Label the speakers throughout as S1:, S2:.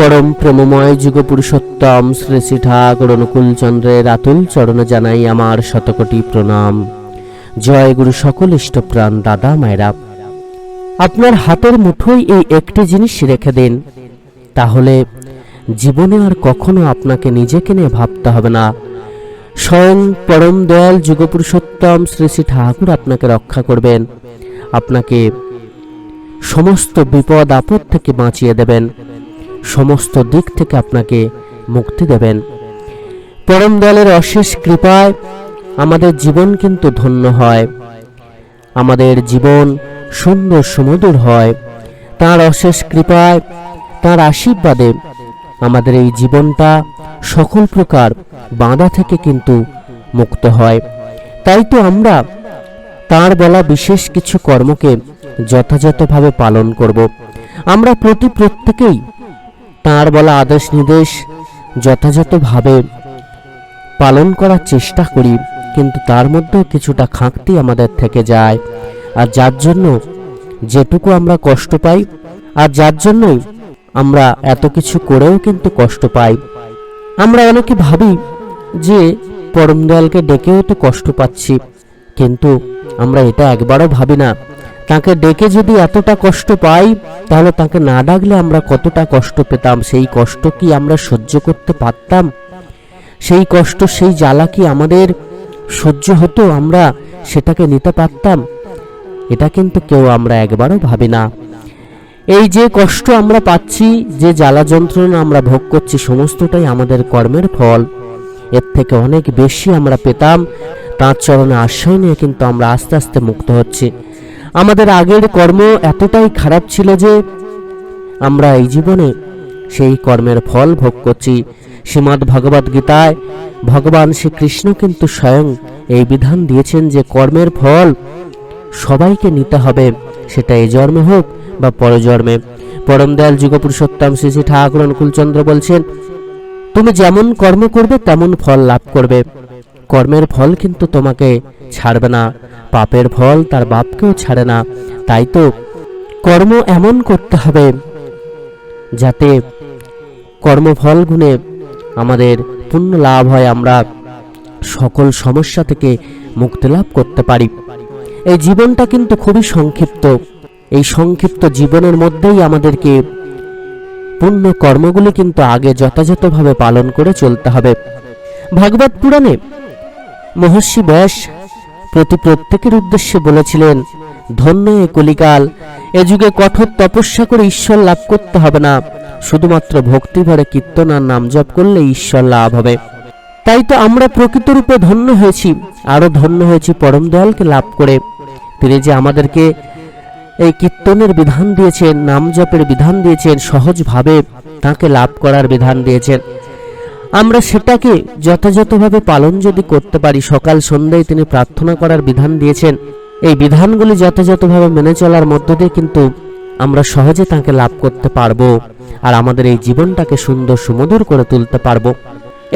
S1: পরম প্রেমময় যুগ পুরুষোত্তম শ্রী শ্রী ঠাকুর অনুকূল চন্দ্রের আতুল চরণে জানাই আমার শতকোটি প্রণাম। জয় গুরু সকল ইষ্টপ্রাণ দাদা মায়েরা। আপনার হাতের মুঠোয় এই একটি জিনিস রেখে দিন। তাহলে জীবনে আর কখনো আপনাকে নিজেকে নিয়ে ভাবতে হবে না। স্বয়ং পরম দয়াল যুগপুরুষোত্তম শ্রী শ্রী ঠাকুর আপনাকে রক্ষা করবেন। আপনাকে সমস্ত বিপদ আপদ থেকে বাঁচিয়ে দেবেন। সমস্ত দিক থেকে আপনাকে মুক্তি দেবেন। পরম দয়ালের অশেষ কৃপায় আমাদের জীবন কিন্তু ধন্য হয়। আমাদের জীবন সুন্দর সুমধুর হয়। তার অশেষ কৃপায়, তার আশীর্বাদে আমাদের এই জীবনটা সকল প্রকার বাঁধা থেকে কিন্তু মুক্ত হয়। তাই তো আমরা তার বলা বিশেষ কিছু কর্মকে যথাযথভাবে পালন করব। আমরা প্রতি প্রত্যেকেই তার বলা আদেশ নির্দেশ যথাযথভাবে পালন করার চেষ্টা করি, কিন্তু তার মধ্যেও কিছুটা খাঁকতি আমাদের থেকে যায়। আর যার জন্য যেটুকু আমরা কষ্ট পাই, আর যার জন্যই আমরা এত কিছু করেও কিন্তু কষ্ট পাই। আমরা অনেকে ভাবি যে পরম দয়ালকে ডেকেও তো কষ্ট পাচ্ছি, কিন্তু আমরা এটা একবারও ভাবি না। তাকে ডেকে যদি এতটা কষ্ট পাই, তাহলে তাকে না ডাকলে আমরা কতটা কষ্ট পেতাম? সেই কষ্ট কি আমরা সহ্য করতে পারতাম? সেই কষ্ট, সেই জ্বালা কি আমাদের সহ্য হতো? আমরা সেটাকে নিতে পারতাম? এটা কিন্তু কেউ আমরা একবারও ভাবি না। এই যে কষ্ট আমরা পাচ্ছি, যে জ্বালা যন্ত্রণা আমরা ভোগ করছি, সমস্তটাই আমাদের কর্মের ফল। এর থেকে অনেক বেশি আমরা পেতাম। তাঁর চরণে আশ্রয় নিয়ে কিন্তু আমরা আস্তে আস্তে মুক্ত হচ্ছি। আমাদের আগের কর্ম এতটাই খারাপ ছিল যে আমরা এই জীবনে সেই কর্মের ফল ভোগ করছি। শ্রীমদ্ ভগবদ গীতায় ভগবান শ্রীকৃষ্ণ কিন্তু স্বয়ং এই বিধান দিয়েছেন যে কর্মের ফল সবাইকে নিতে হবে সেটা এই জন্মে হোক বা পরজন্মে। পরম দয়াল যুগপুরুষোত্তম শ্রী শ্রী ঠাকুর অনুকূলচন্দ্র বলছেন, তুমি যেমন কর্ম করবে, তেমন ফল লাভ করবে। কর্মের ফল কিন্তু তোমাকে ছাড়বে না। পাপের ফল তার বাপকেও ছাড়ে না। তাই তো কর্ম এমন করতে হবে যাতে কর্মফল গুণে আমাদের পুণ্য লাভ হয়, আমরা সকল সমস্যা থেকে মুক্তি লাভ করতে পারি। এই জীবনটা কিন্তু খুবই সংক্ষিপ্ত। এই সংক্ষিপ্ত জীবনের মধ্যেই আমাদেরকে পুণ্য কর্মগুলি কিন্তু আগে যথাযথভাবে পালন করে চলতে হবে। ভাগবত পুরাণে মহর্ষি ব্যাস প্রতি প্রত্যেকের উদ্দেশ্যে বলেছিলেন, ধন্য এ কলিকাল, এ যুগে কঠোর তপস্যা করে ঈশ্বর লাভ করতে হবে না। শুধুমাত্র ভক্তি ভরে কীর্তন আর নাম জপ করলে ঈশ্বর লাভ হবে। তাই তো আমরা প্রকৃত রূপে ধন্য হয়েছি আরও ধন্য হয়েছি পরম দয়ালকে লাভ করে। তিনি যে আমাদেরকে এই কীর্তনের বিধান দিয়েছেন, নাম জপের বিধান দিয়েছেন, সহজভাবে তাকে লাভ করার বিধান দিয়েছেন। আমরা সেটাকে যথাযথভাবে পালন যদি করতে পারি, সকাল সন্ধ্যায় তিনি প্রার্থনা করার বিধান দিয়েছেন। এই বিধানগুলি যথাযথভাবে মেনে চলার মধ্য দিয়ে কিন্তু আমরা সহজে তাকে লাভ করতে পারব আর আমাদের এই জীবনটাকে সুন্দর সুমধুর করে তুলতে পারব।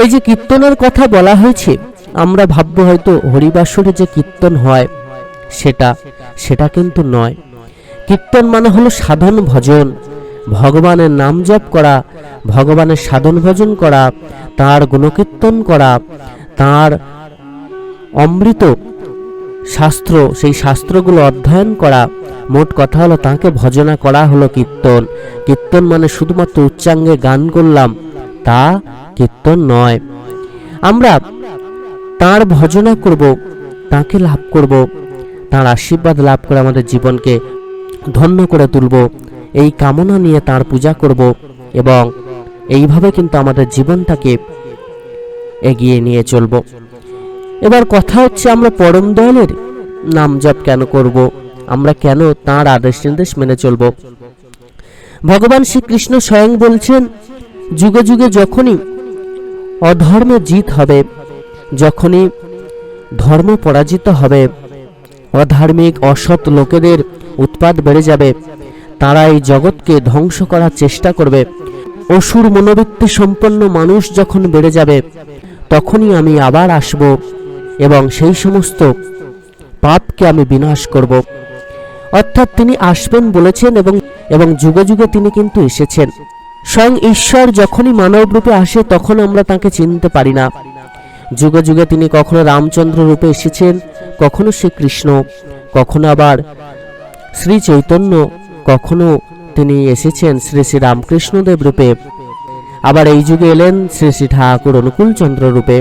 S1: এই যে কীর্তনের কথা বলা হয়েছে, আমরা ভাববো হয়তো হরিবাসরে যে কীর্তন হয়, সেটা সেটা কিন্তু নয়। কীর্তন মানে হলো সাধন ভজন। ভগবানের নাম জপ করা, ভগবানের সাধন ভজন করা, তার গুণকীর্তন করা, তার অমৃত শাস্ত্র, সেই শাস্ত্রগুলো অধ্যয়ন করা। মোট কথা হলো তাকে ভজনা করা হলো কীর্তন। কীর্তন মানে শুধুমাত্র উচ্চাঙ্গে গান করলাম, তা কীর্তন নয়। আমরা তার ভজনা করব, তাকে লাভ করব, তার আশীর্বাদ লাভ করে আমাদের জীবনকে ধন্য করে তুলব। এই কামনা নিয়ে তার পূজা করব এবং এইভাবে কিন্তু আমাদের জীবনটাকে এগিয়ে নিয়ে চলব। এবার কথা হচ্ছে আমরা পরম দয়ালের নাম জপ কেন করব? আমরা কেন তার আদেশ নির্দেশ মেনে চলব? ভগবান শ্রীকৃষ্ণ স্বয়ং বলছেন, যুগে যুগে যখনই অধর্মে জিত হবে, যখনই ধর্ম পরাজিত হবে, অধার্মিক অসৎ লোকেদের উৎপাদ বেড়ে যাবে তারা এই জগৎকে ধ্বংস করার চেষ্টা করবে। অসুর মনোবৃত্তি সম্পন্ন মানুষ যখন বেড়ে যাবে, তখনই আমি আবার আসব এবং সেই সমস্ত পাপকে আমি বিনাশ করব। অর্থাৎ তিনি আসবেন বলেছেন এবং এবং যুগে যুগে তিনি কিন্তু এসেছেন। স্বয়ং ঈশ্বর যখনই মানব রূপে আসে, তখন আমরা তাকে চিনতে পারি না। যুগে যুগে তিনি কখনো রামচন্দ্র রূপে এসেছেন, কখনো শ্রীকৃষ্ণ, কখনো আবার শ্রী চৈতন্য কখনো তিনি এসেছেন শ্রী শ্রী রামকৃষ্ণদেব রূপে। আবার এই যুগে এলেন শ্রী শ্রী ঠাকুর অনুকূল চন্দ্র রূপে।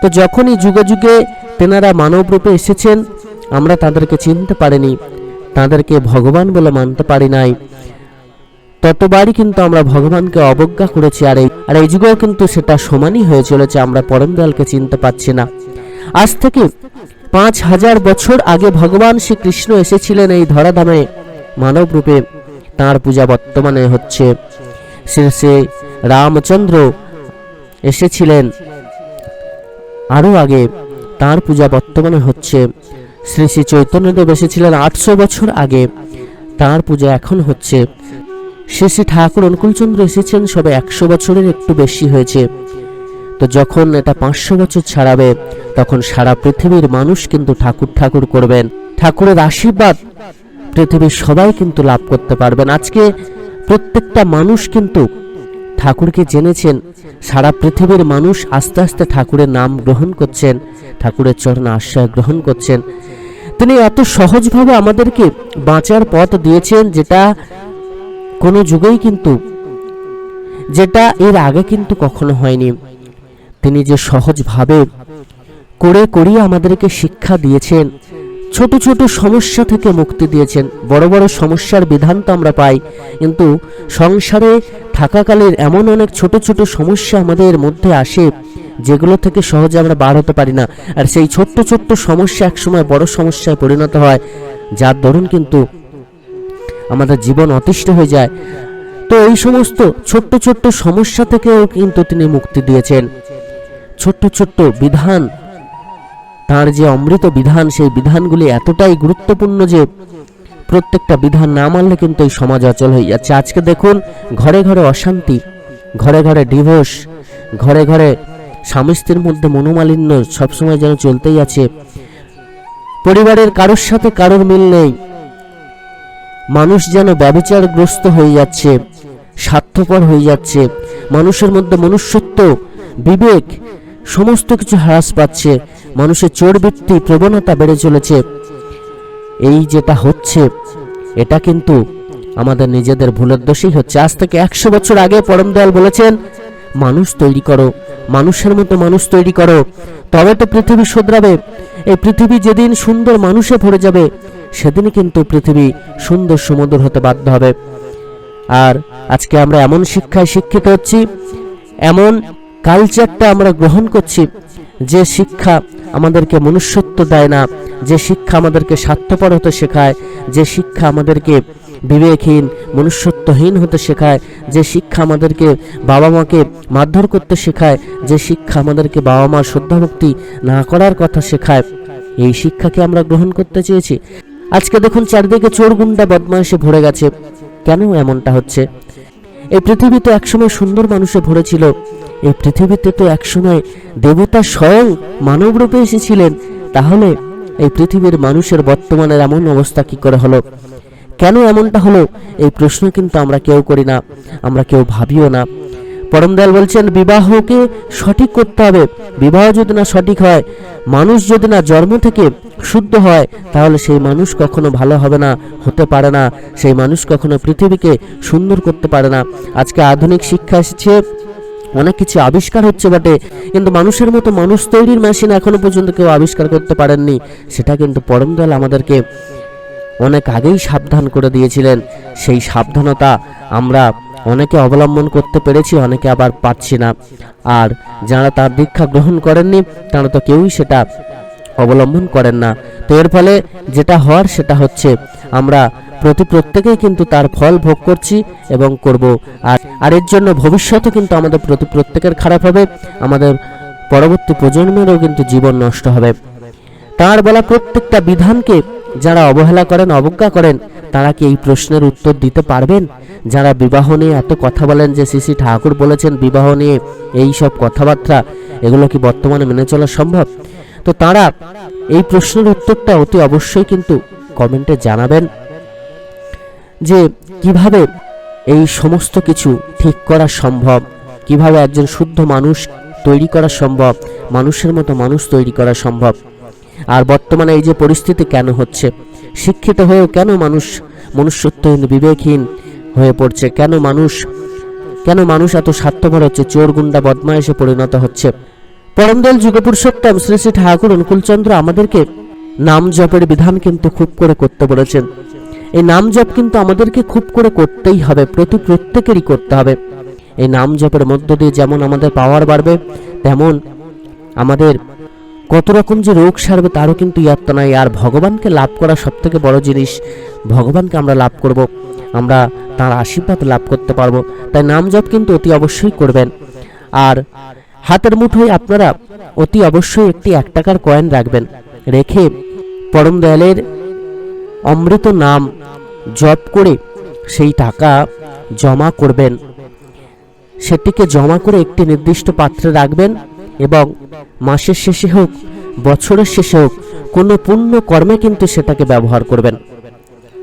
S1: তো যখনই যুগে যুগে তেনারা মানব রূপে এসেছেন, আমরা তাদেরকে চিনতে পারিনি, তাদেরকে ভগবান বলে মানতে পারি নাই। ততবারই কিন্তু আমরা ভগবানকে অবজ্ঞা করেছি, আর এই আর এই যুগেও কিন্তু সেটা সমানই হয়ে চলেছে, আমরা পরম দয়ালকে চিনতে পারছি না। আজ থেকে পাঁচ হাজার বছর আগে ভগবান শ্রীকৃষ্ণ এসেছিলেন এই ধরাধামে। মানব রূপে তাঁর পূজা বর্তমানে হচ্ছে। শ্রী রামচন্দ্র এসেছিলেন। আরও আগে তাঁর পূজা বর্তমানে হচ্ছে। শ্রী শ্রী চৈতন্যদেব এসেছিলেন আটশো বছর আগে। তাঁর পূজা এখন হচ্ছে। শ্রী শ্রী ঠাকুর অনুকূলচন্দ্র এসেছেন সবে একশো বছরের একটু বেশি হয়েছে। তো যখন এটা পাঁচশো বছর ছাড়াবে, তখন সারা পৃথিবীর মানুষ কিন্তু ঠাকুর ঠাকুর করবেন। ঠাকুরের আশীর্বাদ পৃথিবীর সবাই কিন্তু লাভ করতে পারবেন। আজকে প্রত্যেকটা মানুষ কিন্তু ঠাকুরকে জেনেছেন, সারা পৃথিবীর মানুষ আস্তে আস্তে ঠাকুরের নাম গ্রহণ করছেন, ঠাকুরের চরণ আশ্রয় গ্রহণ করছেন। তিনি এত সহজভাবে আমাদেরকে বাঁচার পথ দিয়েছেন যেটা কোনো যুগেই কিন্তু, যেটা এর আগে কিন্তু কখনো হয়নি। তিনি যে সহজভাবে করে করিয়ে আমাদেরকে শিক্ষা দিয়েছেন ছোট ছোট সমস্যা থেকে মুক্তি দিয়েছেন। বড় বড় সমস্যার বিধান তো আমরা পাই। কিন্তু সংসারে থাকাকালের এমন অনেক ছোট ছোট সমস্যা আমাদের মধ্যে আসে, যেগুলো থেকে সহজে আমরা বার হতে পারি না। আর সেই ছোট্ট ছোট্ট সমস্যা একসময় বড় সমস্যায় পরিণত হয়, যার দরুন কিন্তু আমাদের জীবন অতিষ্ঠ হয়ে যায়। তো এই সমস্ত ছোট্ট ছোট্ট সমস্যা থেকেও কিন্তু তিনি মুক্তি দিয়েছেন। ছোট্ট ছোট্ট বিধান তার যে অমৃত বিধান, সেই বিধানগুলি এতটাই গুরুত্বপূর্ণ যে প্রত্যেকটা বিধান না মানলে কিন্তু এই সমাজ অচল হয়ে যাচ্ছে। আজকে দেখুন, ঘরে ঘরে অশান্তি, ঘরে ঘরে ডিভোর্স ঘরে ঘরে স্বামী স্ত্রীর মধ্যে মনোমালিন্য সবসময় যেন চলতেই আছে। পরিবারের কারোর সাথে কারোর মিল নেই। মানুষ যেন ব্যবচারগ্রস্ত হয়ে যাচ্ছে, স্বার্থপর হয়ে যাচ্ছে। মানুষের মধ্যে মনুষ্যত্ব, বিবেক, সমস্ত কিছু হ্রাস পাচ্ছে। মানুষের চোরবৃত্তি, প্রবণতা বেড়ে চলেছে। এই যেটা হচ্ছে, এটা কিন্তু আমাদের নিজেদের ভুলের দোষেই হচ্ছে। আজ থেকে একশো বছর আগে পরম দয়াল বলেছেন, মানুষ তৈরি করো, মানুষের মতো মানুষ তৈরি করো। তবে তো পৃথিবী শুধরাবে। এই পৃথিবী যেদিন সুন্দর মানুষে ভরে যাবে সেদিন কিন্তু পৃথিবী সুন্দর সুমধুর হতে বাধ্য হবে। আর আজকে আমরা এমন শিক্ষায় শিক্ষিত হচ্ছি, এমন কালচারটা আমরা গ্রহণ করছি যে শিক্ষা আমাদেরকে মনুষ্যত্ব দেয় না, যে শিক্ষা আমাদেরকে স্বার্থপর হতে শেখায়, যে শিক্ষা আমাদেরকে বিবেকহীন, মনুষ্যত্বহীন হতে শেখায়, যে শিক্ষা আমাদেরকে বাবা মাকে মারধর করতে শেখায়, যে শিক্ষা আমাদেরকে বাবা মার শ্রদ্ধাভক্তি না করার কথা শেখায়, এই শিক্ষাকে আমরা গ্রহণ করতে চেয়েছি। আজকে দেখুন চারিদিকে চোর গুন্ডা বদমাইশে ভরে গেছে। কেন এমনটা হচ্ছে? এই পৃথিবী তো একসময় সুন্দর মানুষে ভরেছিল এই পৃথিবীতে তো একসময় দেবতা স্বয়ং মানব রূপে এসেছিলেন, তাহলে এই পৃথিবীর মানুষের বর্তমানের এমন অবস্থা কি করে হলো? কেন এমনটা হলো? এই প্রশ্ন কিন্তু আমরা কেউ করি না, আমরা কেউ ভাবিও না। পরমদয়াল বলছেন, বিবাহকে সঠিক করতে হবে। বিবাহ যদি না সঠিক হয়, মানুষ যদি না জন্ম থেকে শুদ্ধ হয়, তাহলে সেই মানুষ কখনো ভালো হবে না, হতে পারে না। সেই মানুষ কখনো পৃথিবীকে সুন্দর করতে পারে না। আজকে আধুনিক শিক্ষা এসেছে অনেক কিছু আবিষ্কার হচ্ছে বটে। কিন্তু মানুষের মতো মানুষ তৈরির মেশিন এখনও পর্যন্ত কেউ আবিষ্কার করতে পারেননি। সেটা কিন্তু পরমদয়াল আমাদেরকে অনেক আগেই সাবধান করে দিয়েছিলেন। সেই সাবধানতা আমরা অনেকে অবলম্বন করতে পেরেছি, অনেকে আবার পাচ্ছি না। আর যারা তার দীক্ষা গ্রহণ করেননি, তারা তো কেউই সেটা অবলম্বন করেন না। তো এর ফলে যেটা হওয়ার সেটা হচ্ছে, আমরা প্রতি প্রত্যেকেই কিন্তু তার ফল ভোগ করছি এবং করব। আর আর এর জন্য ভবিষ্যতে কিন্তু আমাদের প্রতি প্রত্যেকের খারাপ হবে, আমাদের পরবর্তী প্রজন্মেরও কিন্তু জীবন নষ্ট হবে। তার বলা প্রত্যেকটা বিধানকে যারা অবহেলা করেন, অবজ্ঞা করেন, তারা কি এই প্রশ্নের উত্তর দিতে পারবেন? যারা বিবাহ নিয়ে এত কথা বলেন যে শ্রী ঠাকুর বলেছেন, বিবাহ নিয়ে এই সব কথাবার্তা, এগুলো কি বর্তমানে মেনে চলা সম্ভব? তো তারা এই প্রশ্নের উত্তরটা অতি অবশ্যই কিন্তু কমেন্টে জানাবেন যে কীভাবে এই সমস্ত কিছু ঠিক করা সম্ভব, কীভাবে একজন শুদ্ধ মানুষ তৈরি করা সম্ভব, মানুষের মতো মানুষ তৈরি করা সম্ভব। আর বর্তমানে এই যে পরিস্থিতি কেন হচ্ছে? শিক্ষিত হয়েও কেন মানুষ মনুষ্যত্বহীন, বিবেকহীন হয়ে পড়ছে? কেন মানুষ কেন মানুষ এত স্বার্থপর হচ্ছে? চোর গুন্ডা বদমাইশে পরিণত হচ্ছে? পরমদল যুগপুরুষোত্তম শ্রী শ্রী ঠাকুর অনুকূলচন্দ্র আমাদেরকে নাম জপের বিধান কিন্তু খুব করে করতে বলেছেন। এই নাম জপ কিন্তু আমাদেরকে খুব করে করতেই হবে, প্রতি প্রত্যেকেরই করতে হবে। এই নাম জপের মধ্য দিয়ে যেমন আমাদের পাওয়ার বাড়বে, তেমন আমাদের কত রকম যে রোগ সারবে তারও কিন্তু ইয়াত্ত নাই। আর ভগবানকে লাভ করা সব থেকে বড় জিনিস, ভগবানকে আমরা লাভ করব, আমরা তার আশীর্বাদ লাভ করতে পারব। তাই নাম জপ কিন্তু অতি অবশ্যই করবেন। আর হাতের মুঠোয় আপনারা অতি অবশ্যই একটি এক টাকার কয়েন রাখবেন। রেখে পরম দয়ালের অমৃত নাম জপ করে সেই টাকা জমা করবেন। সেটিকে জমা করে একটি নির্দিষ্ট পাত্রে রাখবেন এবং মাসের শেষে হোক, বছরের শেষে হোক, কোনো পুণ্য কর্মে কিন্তু সেটাকে ব্যবহার করবেন।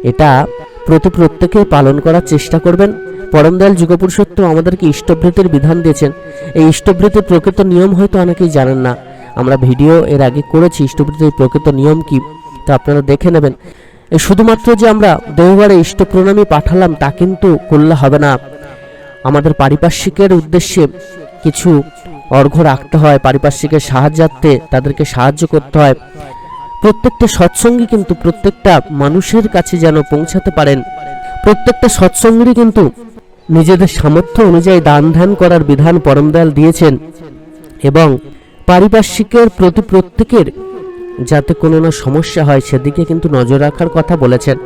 S1: এটা প্রতি প্রত্যেকে পালন করার চেষ্টা করবেন। পরমদয়াল যুগপুরুষত্ব আমাদেরকে ইষ্টভৃতির বিধান দিয়েছেন। এই ইষ্টভৃতির প্রকৃত নিয়ম হয়তো অনেকেই জানেন না। আমরা ভিডিও এর আগে করেছি ইষ্টভৃতির প্রকৃত নিয়ম কি, তা আপনারা দেখে নেবেন। শুধুমাত্র যে আমরা দেওঘরে ইষ্ট প্রণামী পাঠালাম, তা কিন্তু করলে হবে না। আমাদের পারিপার্শ্বিকের উদ্দেশ্যে কিছু অর্ঘ্য রাখতে হয়, পারিপার্শ্বিকের সাহায্যার্থে তাদেরকে সাহায্য করতে হয়। প্রত্যেকটা সৎসঙ্গী কিন্তু প্রত্যেকটা মানুষের কাছে যেন পৌঁছাতে পারেন। প্রত্যেকটা সৎসঙ্গীরই কিন্তু নিজেদের সামর্থ্য অনুযায়ী দান ধ্যান করার বিধান পরমদয়াল দিয়েছেন এবং পারিপার্শ্বিকের প্রতি প্রত্যেকের যাতে কোনো না সমস্যা হয় সেদিকে কিন্তু নজর রাখার কথা বলেছেন।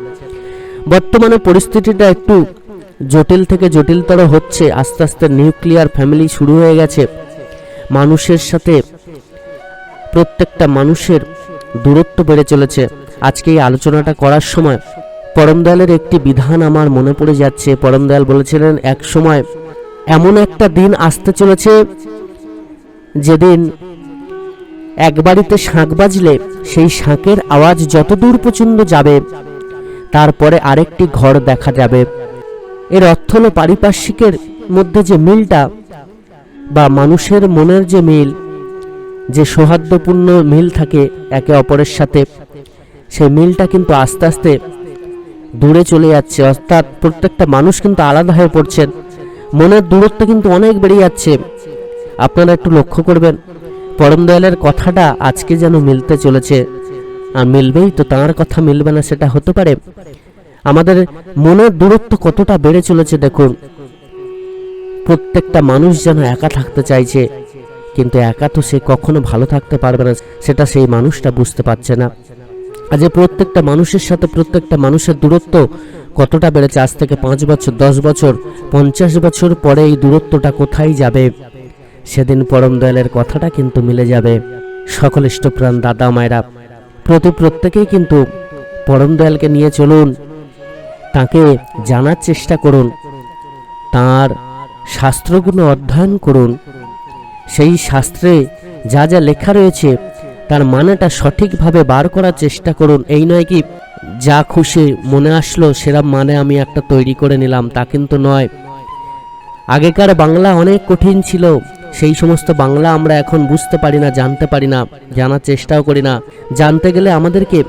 S1: বর্তমানে পরিস্থিতিটা একটু জটিল থেকে জটিলতর হচ্ছে, আস্তে আস্তে নিউক্লিয়ার ফ্যামিলি শুরু হয়ে গেছে। মানুষের সাথে প্রত্যেকটা মানুষের দূরত্ব বেড়ে চলেছে। আজকে এই আলোচনাটা করার সময় পরমদয়ালের একটি বিধান আমার মনে পড়ে যাচ্ছে। পরমদয়াল বলেছিলেন, এক সময় এমন একটা দিন আসতে চলেছে যেদিন এক বাড়িতে শাঁখ বাজলে সেই শাঁখের আওয়াজ যত দূর পর্যন্ত যাবে, তারপরে আরেকটি ঘর দেখা যাবে। এর অর্থ হলো পারিপার্শ্বিকের মধ্যে যে মিলটা বা মানুষের মনের যে মিল যে সৌহার্দ্যপূর্ণ মিল থাকে একে অপরের সাথে, সেই মিলটা কিন্তু আস্তে আস্তে দূরে চলে যাচ্ছে। অর্থাৎ প্রত্যেকটা মানুষ কিন্তু আলাদা হয়ে পড়ছেন মনের দূরত্ব কিন্তু অনেক বেড়ে যাচ্ছে। আপনারা একটু লক্ষ্য করবেন, পরম দয়ালের কথাটা আজকে যেন মিলতে চলেছে। আর মিলবেই তো, তাঁর কথা মিলবে না সেটা হতে পারে। আমাদের মনের দূরত্ব কতটা বেড়ে চলেছে দেখুন। প্রত্যেকটা মানুষ যেন একা থাকতে চাইছে। কিন্তু একা তো সে কখনো ভালো থাকতে পারবে না, সেটা সেই মানুষটা বুঝতে পারছে না। আজ প্রত্যেকটা মানুষের সাথে প্রত্যেকটা মানুষের দূরত্ব কতটা বেড়েছে, আজ থেকে পাঁচ বছর, দশ বছর, পঞ্চাশ বছর পরে এই দূরত্বটা কোথায় যাবে? সেদিন পরম দয়ালের কথাটা কিন্তু মিলে যাবে। সকল ইষ্টপ্রাণ দাদা মায়েরা, প্রতি প্রত্যেকেই কিন্তু পরম দয়ালকে নিয়ে চলুন, তাকে জানার চেষ্টা করুন, তার শাস্ত্রগুলো অধ্যয়ন করুন। সেই শাস্ত্রে যা যা লেখা রয়েছে, তার মানেটা সঠিকভাবে বার করার চেষ্টা করুন। এই নয় কি, যা খুশি মনে আসলো, সেরম মানে আমি একটা তৈরি করে নিলাম, তা কিন্তু নয়। আগেকার বাংলা অনেক কঠিন ছিল, সেই সমস্ত বাংলা আমরা এখন বুঝতে পারি না, জানতে পারি না, জানার চেষ্টাও করি না। জানতে গেলে আমাদেরকে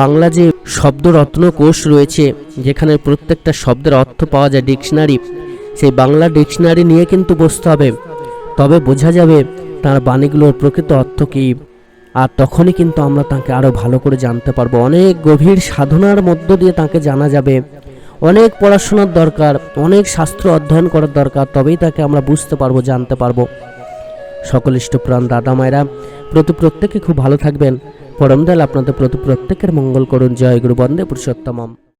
S1: বাংলা যে শব্দরত্ন কোষ রয়েছে, যেখানে প্রত্যেকটা শব্দের অর্থ পাওয়া যায়, ডিকশনারি, সেই বাংলা ডিকশনারি নিয়ে কিন্তু বসতে হবে। তবে বোঝা যাবে তার বাণীগুলোর প্রকৃত অর্থ কী। আর তখনই কিন্তু আমরা তাকে আরও ভালো করে জানতে পারব। অনেক গভীর সাধনার মধ্য দিয়ে তাকে জানা যাবে। অনেক পড়াশোনার দরকার, অনেক শাস্ত্র অধ্যয়ন করার দরকার, তবেই তাকে আমরা বুঝতে পারব, জানতে পারব। সকল ইষ্টপ্রাণ দাদা মায়েরা, প্রতি প্রত্যেকে খুব ভালো থাকবেন। পরমদাল আপনাদের প্রতি প্রত্যেকের মঙ্গল করুন। জয় গুরু বন্দে পুরুষোত্তমম।